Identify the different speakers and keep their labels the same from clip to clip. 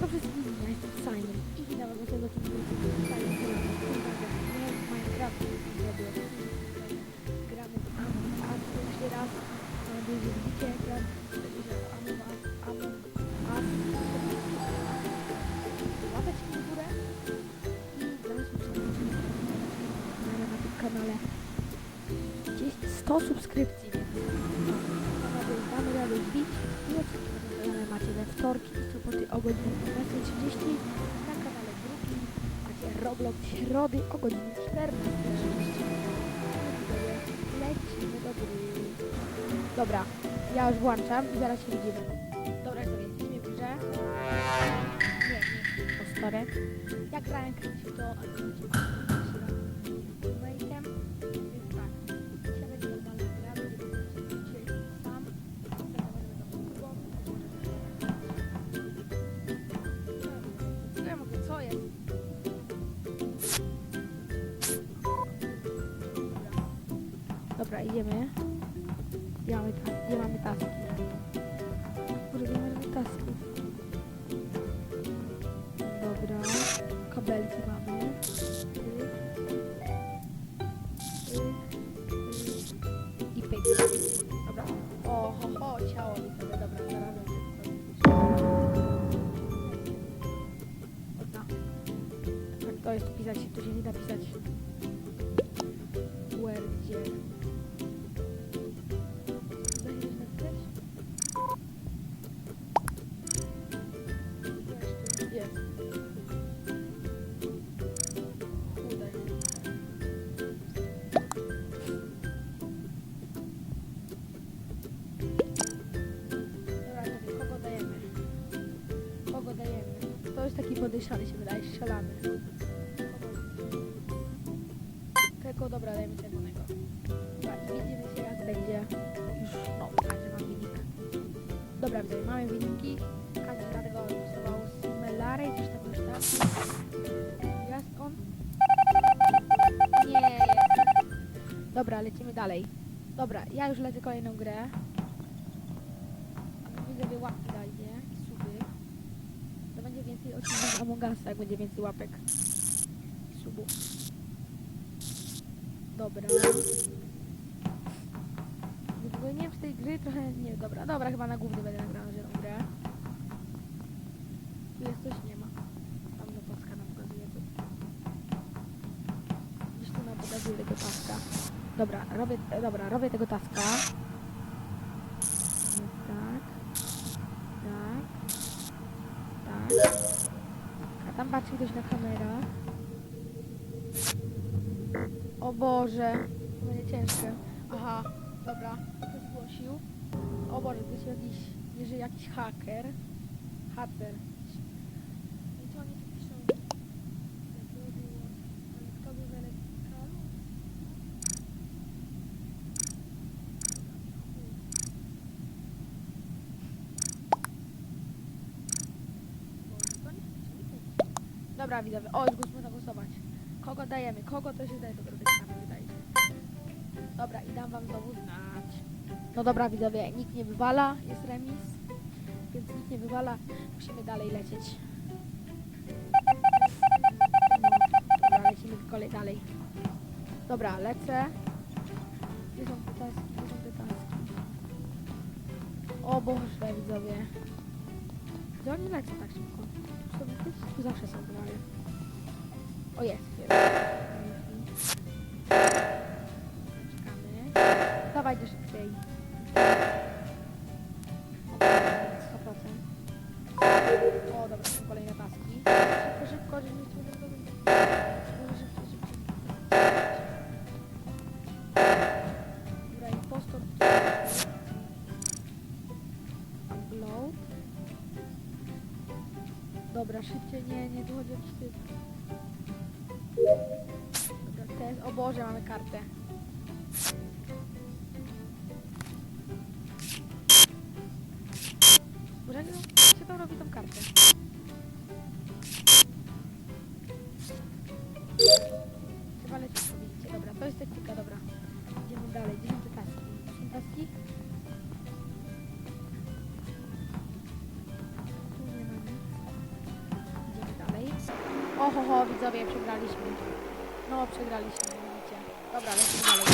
Speaker 1: Siemanko wszystkim, ja jestem Simon i witam was w nowym odcinku Simon nie w Minecraft, gramy w Among Us pierwszy raz mam nadzieję, że widzicie ekran że Among Us, Among Us łapać w górę i zaraz na tym kanale gdzieś 100 subskrypcji, więc damy radę wbić i odcinki nagrane macie we wtorki i soboty o godzinie 15.30 na kanale drugim macie Roblox środy o godzinie 14.30 lecimy do gry. Dobra, ja już włączam i zaraz się widzimy. Dobra, to jesteśmy w grze. Nie, nie, impostorek jak grałem kiedyś w to, Dobra, idziemy. Gdzie mamy, gdzie mamy taski? Kurde, nie mamy tasków. Dobra, kabelki mamy. I pyk. Dobra. O, ho, ho, ciało mi sobie, dobra, Odda. Tak, to jest pisać, tu się nie da pisać. Podejrzany się wydaje, strzelamy. Tego, dobra, dajemy czerwonego. Dobra, widzimy się jak będzie już, no, każdy ma wynik. Dobra, widzimy, mamy wyniki. Każdy tego głosował Smelary, coś tam, coś tam. Jest on? Nie. Dobra, lecimy dalej. Dobra, ja już lecę kolejną grę. Wy widzowie łapki będzie więcej odcinków Among Usa, jak będzie więcej łapek. Subów. Dobra. W ogóle nie wiem, czy tej gry trochę... Nie, dobra, dobra, chyba na główny będę nagrał zieloną grę. Tu jest coś, nie ma. Tam na paska nam pokazuje coś. Gdzieś tu nam pokazuje tego taska. Dobra, robię, e, dobra, robię tego taska. No, tak. Tak. Tak. A tam patrzy ktoś na kamerach. O Boże, to będzie ciężkie. Aha, dobra, ktoś zgłosił. O Boże, to jest jakiś, żyje jakiś haker. Hacker. I co oni tu piszą? Jak to było? Ale kto był w elektrykalu? Boże, to nie pisze, Dobra, widzowie, o, już musimy zagłosować. Kogo dajemy? Kogo to się daje do się. Dobra, i dam wam znowu znać. No dobra, widzowie, nikt nie wywala, jest remis, więc nikt nie wywala, musimy dalej lecieć. Dobra, lecimy kolej dalej. Dobra, lecę. Gdzie są te taski? Gdzie są te taski? O Boże, widzowie. Gdzie oni lecą tak szybko? Zawsze są prawie. O jest. Czekamy. Dawajcie szybciej. Dobra, szybciej, nie, nie, tu chodzi o jakiś typ. Dobra, test. O Boże, mamy kartę. Boże, jak się to robi tą kartę? Trzeba lecieć, powiedzicie. Dobra, to jest taktyka, dobra. Idziemy dalej, dziesiąte taski. Są taski? Ho, ho, widzowie, przegraliśmy. No, przegraliśmy, widzicie. Dobra, lecimy dalej.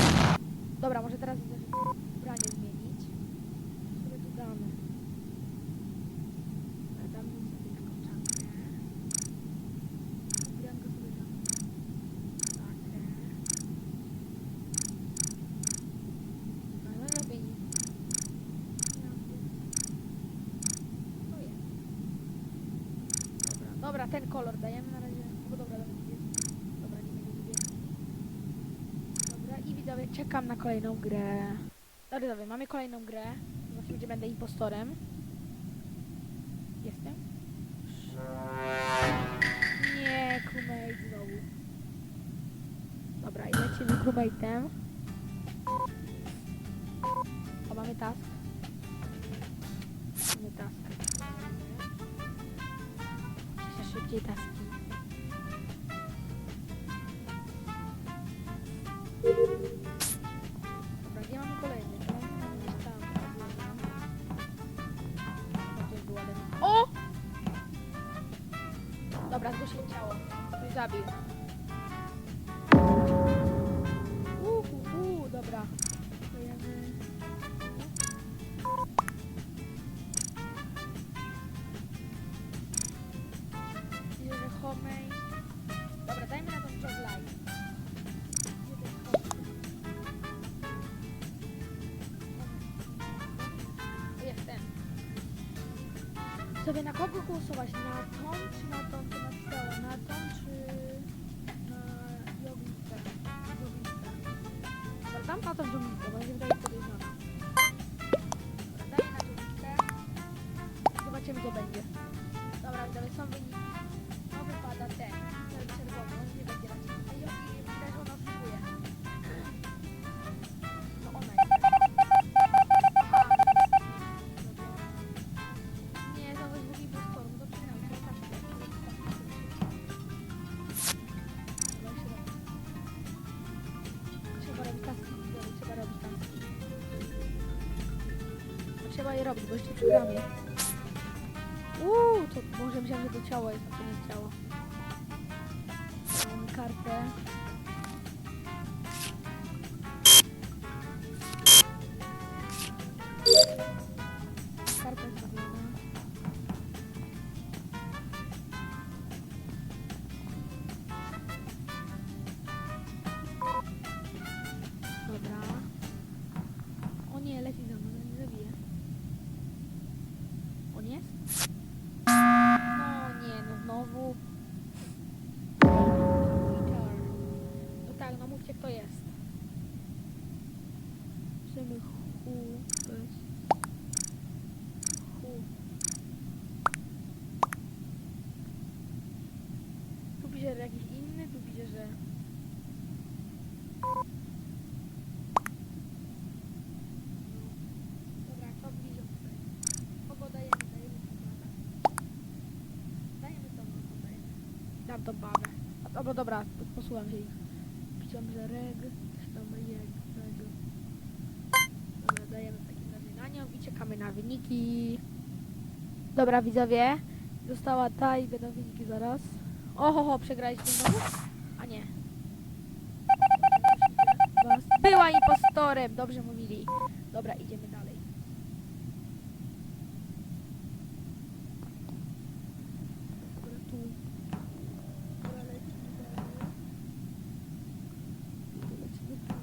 Speaker 1: Dobra, może teraz ubranie zmienić. Sobie tu damy? Dobra, Damy sobie taką czapkę. Ubranko sobie damy. Takę. No, no lepiej jest. Dobra, dobra, ten kolor dajemy na razie. Bo dobra, dobra, niebieski. Dobra, nie będzie niebieski. Dobra, i widzowie, czekam na kolejną grę. Dobra, widzowie, mamy kolejną grę. Zobaczymy, gdzie będę impostorem. Jestem? Nie, crewmate znowu. Dobra, i lecimy crewmate'em. O, mamy task. Mamy task. Jeszcze szybciej taski. Dobra, zgłosiłem ciało. Zabił. Sobie na kogo głosować? Na tą czy na tą, co napisała? Na tą czy na? Joglinkę. Dobra, dam na tą joglinkę, bo nie wydaje podejrzana. Dobra, daję na joglinkę. Zobaczymy, co będzie. Dobra, widzowie, są wyniki. No wypada ten, ten czerwony, trzeba robić. No, Trzeba je robić, bo jeszcze przegramy. Uuu, to może myślałem, że to ciało jest, to nie ciało. Mamy kartę. No mówcie kto jest. Piszemy hu bez hu. Tu pisze, że jakiś inny, tu pisze, że... Dobra, no. Dam to babę. Dobra, dobra, po- posłucham się ich. Że reg, reg, reg. Dobra, dajemy takim razie na nią i czekamy na wyniki. Dobra, widzowie. Została ta i będą wyniki zaraz. Oho, ho, przegraliśmy znowu? A nie. Była impostorem, dobrze mówili. Dobra, idziemy dalej. Dobra, tu. Dobra, lecimy dalej. Tu lecimy tu.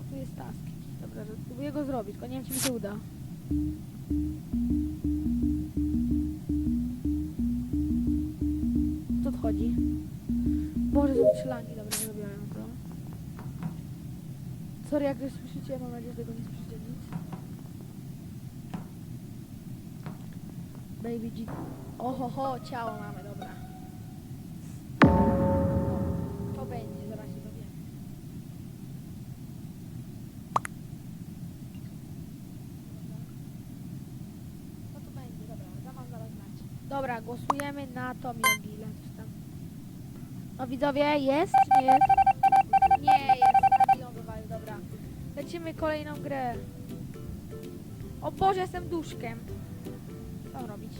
Speaker 1: O, tu jest task. jakiś. Dobra, że zrobić, tylko nie wiem, czy mi się uda. Co tu chodzi? Boże, są strzelanki. Dobra, zrobiłem to. Sorry, jak coś słyszycie, mam nadzieję, że tego nie słyszycie nic. Baby G. Oho, ho, ciało mamy, dobra. O, to będzie, zaraz się dowiemy. Co to będzie, dobra, dam wam zaraz znać. Dobra, głosujemy na Tom Jogile, coś tam. No widzowie, jest czy nie jest? Nie jest, ją wywalił, dobra. Lecimy kolejną grę. O Boże, jestem duszkiem. Co robić?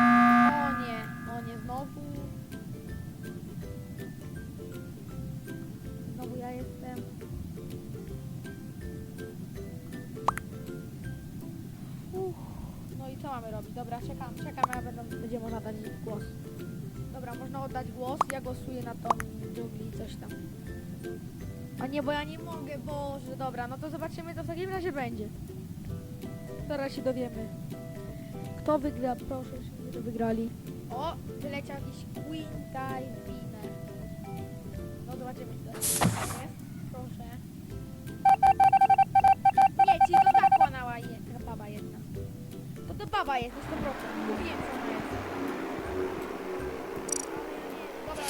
Speaker 1: O nie, o nie. Znowu czekam, czekam, a będą, będzie można dać głos. Dobra, można oddać głos, ja głosuję na tą dżungli, coś tam. A nie, bo ja nie mogę, Boże, dobra, no to zobaczymy, co w takim razie będzie. Zaraz się dowiemy. Kto wygra? Proszę, żeby wygrali. O, wyleciał jakiś Queen Die Winner. No zobaczymy, co to jest. Baba jest, na 100%. Mówiłem, co to jest. Dobra,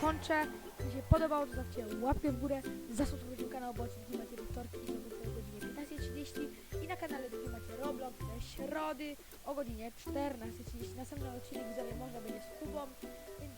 Speaker 1: kończę. Jeśli się podobało, to zostawcie łapkę w górę. Zasubskrybujcie kanał, bo odcinki macie we wtorki i soboty o godzinie 15.30 i na kanale tutaj macie Roblox we środy o godzinie 14.30. Następny odcinek widzowie można będzie z Kubą, więc